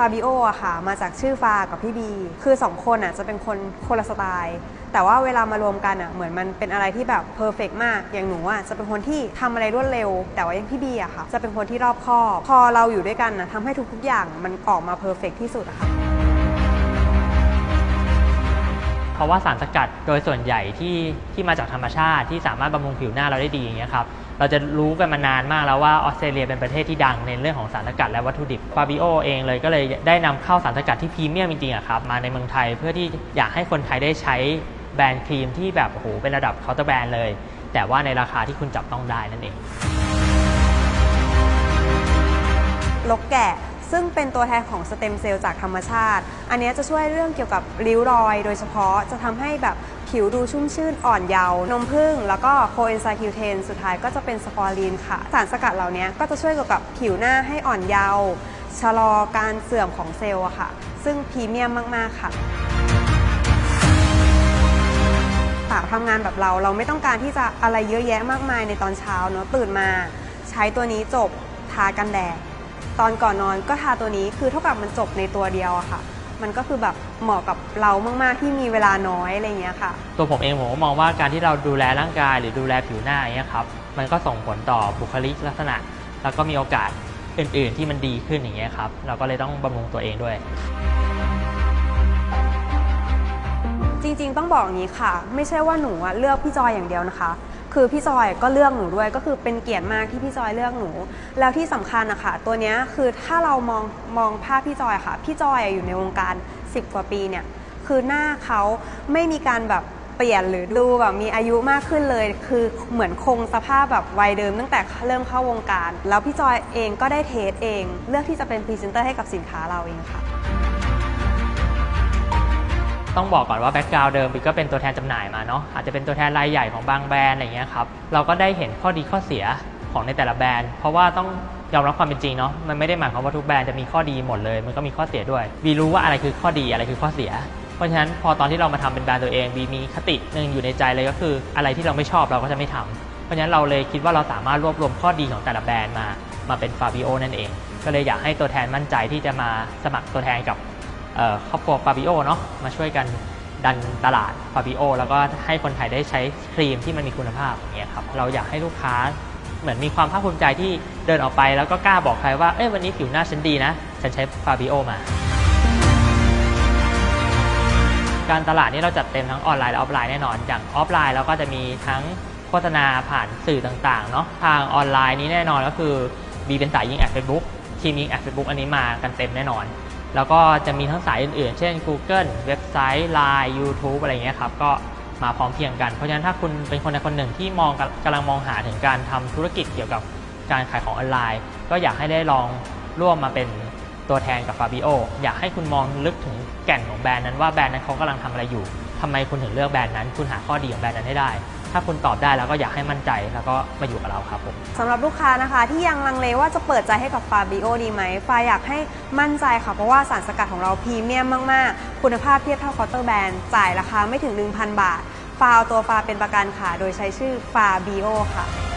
ฟาบิโออะค่ะ มาจากชื่อฟากับพี่บี คือสองคนอะจะเป็นคนคนละสไตล์ แต่ว่าเวลามารวมกันอะเหมือนมันเป็นอะไรที่แบบเพอร์เฟกมาก อย่างหนูอะจะเป็นคนที่ทำอะไรรวดเร็ว แต่ว่าอย่างพี่บีอะค่ะ จะเป็นคนที่รอบคอบ พอเราอยู่ด้วยกันนะทำให้ทุกๆอย่างมันออกมาเพอร์เฟกที่สุดอะค่ะ ราะว่าสารสกัดโดยส่วนใหญ่ที่ที่มาจากธรรมชาติที่สามารถบำรุงผิวหน้าเราได้ดีอย่างเงี้ยครับเราจะรู้กันมานานมากแล้วว่าออสเตรเลียเป็นประเทศที่ดังในเรื่องของสารสกัดและวัตถุดิบฟาบิโอเองเลยก็เลยได้นำเข้าสารสกัดที่พรีเมียมจริงๆครับมาในเมืองไทยเพื่อที่อยากให้คนไทยได้ใช้แบรนด์ครีมที่แบบโอ้โหเป็นระดับเคาน์เตอร์แบรนด์เลย แต่ว่าในราคาที่คุณจับต้องได้นั่นเองลกแกะ ซึ่งเป็นตัวแทนของสเต็มเซลล์จากธรรมชาติ อันนี้จะช่วยเรื่องเกี่ยวกับริ้วรอย โดยเฉพาะจะทำให้แบบผิวดูชุ่มชื่นอ่อนเยาว์นมผึ้งแล้วก็โคเอนไซคิวเทนสุดท้ายก็จะเป็นสปอรีนค่ะ สารสกัดเหล่านี้ก็จะช่วยเกี่ยวกับผิวหน้าให้อ่อนเยาว์ชะลอการเสื่อมของเซลล์ค่ะ ซึ่งพรีเมียมมาก ๆ ค่ะสาวทำงานแบบเราเราไม่ต้องการที่จะอะไรเยอะแยะมากมายในตอนเช้าเนาะตื่นมา ใช้ตัวนี้จบทากันแดด ตอนก่อนนอนก็ทาตัวนี้คือเท่ากับมันจบในตัวเดียวอะค่ะ มันก็คือแบบเหมาะกับเรามากๆที่มีเวลาน้อยอะไรอย่างเงี้ยค่ะ ตัวผมเองผมก็มองว่าการที่เราดูแลร่างกายหรือดูแลผิวหน้าอย่างเงี้ยครับมันก็ส่งผลต่อบุคลิกลักษณะ แล้วก็มีโอกาสอื่น ๆ ที่มันดีขึ้นอย่างเงี้ยครับเราก็เลยต้องบำรุงตัวเองด้วย จริงๆ ต้องบอกอย่างนี้ค่ะ ไม่ใช่ว่าหนูอะเลือกพี่จอยอย่างเดียวนะคะ คือพี่จอยก็เลือกหนูด้วยก็คือเป็นเกียรติมากที่พี่จอยเลือกหนู แล้วที่สำคัญนะคะตัวเนี้ยคือถ้าเรามองมองภาพพี่จอยค่ะ พี่จอยอะอยู่ในวงการ 10 กว่าปีเนี่ยคือหน้าเขาไม่มีการแบบเปลี่ยนหรือดูแบบมีอายุมากขึ้นเลย คือเหมือนคงสภาพแบบวัยเดิมตั้งแต่เริ่มเข้าวงการ แล้วพี่จอยเองก็ได้เทสเอง เลือกที่จะเป็นพรีเซนเตอร์ให้กับสินค้าเราเองค่ะ ต้องบอกก่อนว่าแบ็กกราวด์เดิมบิ๊กก็เป็นตัวแทนจำหน่ายมาเนาะอาจจะเป็นตัวแทนรายใหญ่ของบางแบรนด์อะไรเงี้ยครับเราก็ได้เห็นข้อดีข้อเสียของในแต่ละแบรนด์ เพราะว่าต้องยอมรับความเป็นจริงเนาะมันไม่ได้หมายความว่าทุกแบรนด์จะมีข้อดีหมดเลย มันก็มีข้อเสียด้วยบีรู้ว่าอะไรคือข้อดีอะไรคือข้อเสีย เพราะฉะนั้นพอตอนที่เรามาทำเป็นแบรนด์ตัวเองบีมีคติหนึ่งอยู่ในใจเลยก็คืออะไรที่เราไม่ชอบเราก็จะไม่ทำเพราะฉะนั้นเราเลยคิดว่าเราสามารถรวบรวมข้อดีของแต่ละแบรนด์มามาเป็นฟาบิโอนั่นเอง ก็เลยอยากให้ตัวแทนมั่นใจที่จะมาสมัครตัวแทนกับ ครอบครัวฟาบิโอเนาะมาช่วยกันดันตลาดฟาบิโอแล้วก็ให้คนไทยได้ใช้ครีมที่มันมีคุณภาพอย่างเงี้ยครับเราอยากให้ลูกค้าเหมือนมีความภาคภูมิใจที่เดินออกไปแล้วก็กล้าบอกใครว่า เอ้ยวันนี้ผิวหน้าฉันดีนะ ฉันใช้ฟาบิโอมา การตลาดนี้เราจัดเต็มทั้งออนไลน์และออฟไลน์แน่นอน อย่างออฟไลน์เราก็จะมีทั้งโฆษณาผ่านสื่อต่างๆเนาะทางออนไลน์นี้แน่นอนก็คือบีเป็นสายยิงแอดเฟซบุ๊กทีมยิงแอดเฟซบุ๊กอันนี้มากันเต็มแน่นอน แล้วก็จะมีทั้งสายอื่นๆ เช่น Google เว็บไซต์ Line YouTube อะไรเงี้ยครับก็มาพร้อมเพียงกัน เพราะฉะนั้นถ้าคุณเป็นคนใดคนหนึ่งที่มองกำลังมองหาถึงการทำธุรกิจเกี่ยวกับการขายของออนไลน์ ก็อยากให้ได้ลองร่วมมาเป็นตัวแทนกับ Fabio อยากให้คุณมองลึกถึงแก่นของแบรนด์นั้นว่าแบรนด์นั้นเขากำลังทำอะไรอยู่ทำไมคุณถึงเลือกแบรนด์นั้น คุณหาข้อดีของแบรนด์นั้นให้ได้ ถ้าคุณตอบได้แล้วก็อยากให้มั่นใจแล้วก็มาอยู่กับเราครับผมสำหรับลูกค้านะคะ ที่ยังลังเลว่าจะเปิดใจให้กับฟาบิโอดีไหมฟาอยากให้มั่นใจค่ะ เพราะว่าสารสกัดของเราพรีเมียมมาก ๆ คุณภาพเทียบเท่าเคาน์เตอร์แบรนด์จ่ายราคาไม่ถึง 1,000 บาท ฟาเอาตัวฟาเป็นประกันค่ะ โดยใช้ชื่อฟาบิโอค่ะ